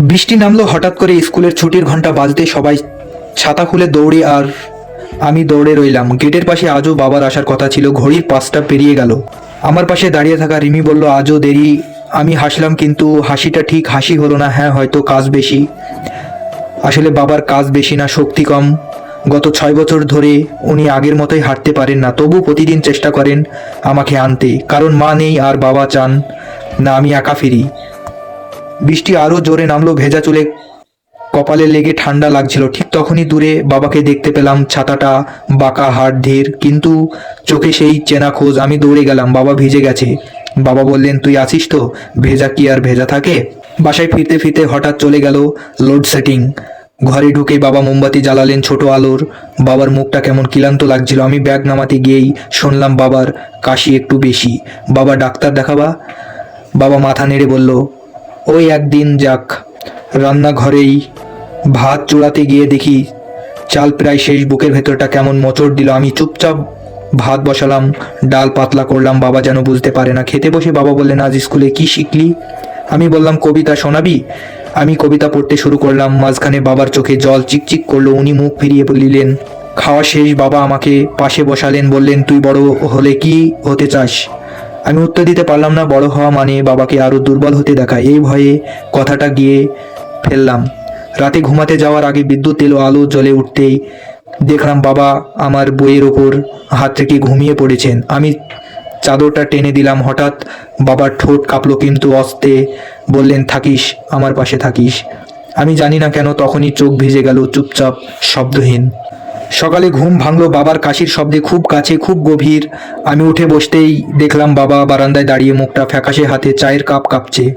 বৃষ্টি নামলো, হঠাৎ করে স্কুলের ছুটির ঘণ্টা বাজতে সবাই ছাতা খুলে দৌড়ে আর আমি দৌড়ে রইলাম। গেটের পাশে আজও বাবার আসার কথা ছিল, ঘড়ির পাঁচটা পেরিয়ে গেল। আমার পাশে দাঁড়িয়ে থাকা রিমি বলল, আজও দেরি। আমি হাসলাম, কিন্তু হাসিটা ঠিক হাসি হলো না হ্যাঁ হয়তো কাজ বেশি। আসলে বাবার কাজ বেশি না, শক্তি কম। গত ছয় বছর ধরে উনি আগের মতোই হাঁটতে পারেন না, তবু প্রতিদিন চেষ্টা করেন আমাকে আনতে। কারণ মা নেই আর বাবা চান, না আমি একা ফিরি। বৃষ্টি আরও জোরে নামলো ভেজা চুলে। কপালে লেগে ঠান্ডা লাগছিল। ঠিক তখনই দূরে বাবাকে দেখতে পেলাম, ছাতাটা বাঁকা হাট ধীর, কিন্তু চোখে সেই চেনা খোঁজ। আমি দৌড়ে গেলাম, বাবা ভিজে গেছে। বাবা বললেন, তুই আছিস তো? ভেজা কি আর ভেজা থাকে? বাসায় ফিরতে ফিরতে হঠাৎ চলে গেল লোডশেডিং ঘরে ঢুকে বাবা মোমবাতি জ্বালালেন ছোট আলোর। বাবার মুখটা কেমন ক্লান্ত লাগছিল। আমি ব্যাগ নামাতে গিয়েই শুনলাম বাবার কাশি একটু বেশি। বাবা, ডাক্তার দেখাবা? বাবা মাথা নেড়ে বলল ওই একদিন যাক, রান্নাঘরেই ভাত চূড়াতে গিয়ে দেখি চাল প্রায় শেষ বুকের ভেতরটা কেমন মোচড় দিল। আমি চুপচাপ ভাত বসালাম, ডাল পাতলা করলাম, বাবা যেন বুঝতে পারে না। খেতে বসে বাবা বললেন, আজ স্কুলে কি শিখলি? আমি বললাম, কবিতা শোনাবি? আমি কবিতা পড়তে শুরু করলাম, মাঝখানে বাবার চোখে জল চিকচিক করল, উনি মুখ ফিরিয়ে বলিলেন, খাওয়া শেষ, বাবা আমাকে পাশে বসালেন। বললেন, তুই বড় হলে কি হতে চাস? আমি উত্তর দিতে পারলাম না, বড় হওয়া মানে বাবাকে আরও দুর্বল হতে দেখা। এই ভয়ে কথাটা গিয়ে ফেললাম। রাতে ঘুমাতে যাওয়ার আগে বিদ্যুৎ এলো আলো জ্বলে উঠতেই দেখলাম বাবা আমার বইয়ের ওপর হাত থেকে ঘুমিয়ে পড়েছেন। আমি চাদরটা টেনে দিলাম, হঠাৎ বাবার ঠোঁট কাঁপলো কিন্তু অস্তে বললেন, থাকিস, আমার পাশে থাকিস। আমি জানি না কেন তখনই চোখ ভিজে গেল, চুপচাপ, শব্দহীন। সকালে ঘুম ভাঙলো বাবার কাশির শব্দে খুব কাছে, খুব গভীর। আমি উঠে বসতেই দেখলাম বাবা বারান্দায় দাঁড়িয়ে মুখটা ফ্যাকাশে হাতে চায়ের কাপ কাঁপছে।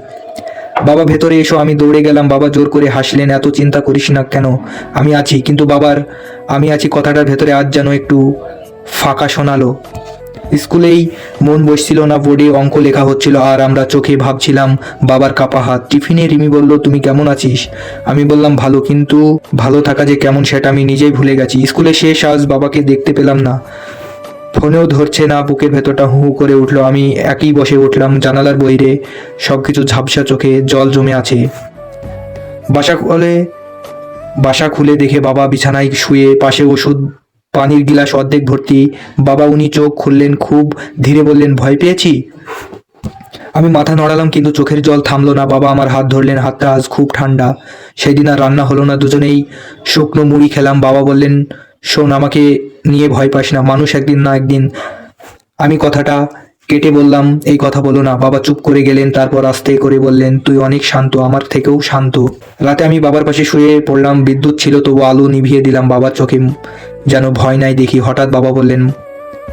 বাবা, ভেতরে এসো, আমি দৌড়ে গেলাম। বাবা, জোর করে হাসলেন, এত চিন্তা করিস না কেন? আমি আছি। কিন্তু বাবার, আমি আছি। কথাটার ভেতরে আজ যেন একটু ফাঁকা শোনালো। স্কুলেই মন বসছিল না, বোর্ডে অঙ্ক লেখা হচ্ছিল, আর আমরা চোখে ভাবছিলাম, বাবার কাপা হাত। টিফিনে রিমি বলল, তুমি কেমন আছিস? আমি বললাম, ভালো, কিন্তু ভালো থাকা যে কেমন সেটা আমি নিজেই ভুলে গেছি। স্কুলে শেষ, আজ বাবাকে দেখতে পেলাম না। ফোনেও ধরছে না, বুকের ভেতরটা হু করে উঠল। আমি একই বসে উঠলাম, জানালার বইরে। সব কিছু ঝাপসা চোখে, জল জমে আছে। বাসা খুলে বাসা খুলে দেখে বাবা বিছানায় শুয়ে পাশে ওষুধ পানির গিলাস অর্ধেক ভর্তি। বাবা, উনি চোখ খুললেন, খুব ধীরে বললেন, ভয় পেয়েছি? আমি মাথা নড়ালাম, কিন্তু চোখের জল থামলো না। বাবা আমার হাত ধরলেন, হাতটা আজ খুব ঠান্ডা। সেদিন আর রান্না হলো না, দুজনেই শুকনো মুড়ি খেলাম। বাবা বললেন, শোন, আমাকে নিয়ে ভয় পাস না, মানুষ একদিন না একদিন। আমি কথাটা কেটে বললাম, এই কথা বলো না, বাবা চুপ করে গেলেন, তারপর আস্তে করে বললেন, তুই অনেক শান্ত, আমার থেকেও শান্ত। রাতে আমি বাবার পাশে শুয়ে পড়লাম, বিদ্যুৎ ছিল, তবু আলো নিভিয়ে দিলাম বাবার চোখে, যেন ভয় নাই দেখি। হঠাৎ বাবা বললেন,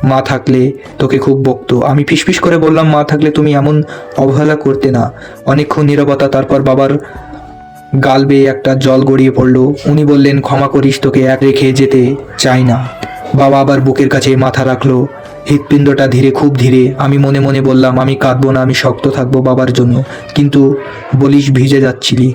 মা থাকলে তোকে খুব বকতো। আমি ফিসফিস করে বললাম, মা থাকলে তুমি এমন অবহেলা করতে না। অনেকক্ষণ নীরবতা, তারপর বাবার গাল বেয়ে একটা জল গড়িয়ে পড়ল। উনি বললেন, ক্ষমা করিস, তোকে এক রেখে যেতে চাই না। বাবা আবার বুকের কাছে মাথা রাখল। হৃৎপিণ্ডটা ধীরে, খুব ধীরে আমি মনে মনে বললাম, আমি কাঁদবো না, আমি শক্ত থাকব বাবার জন্য। কিন্তু বলিস ভিজে যাচ্ছিলি।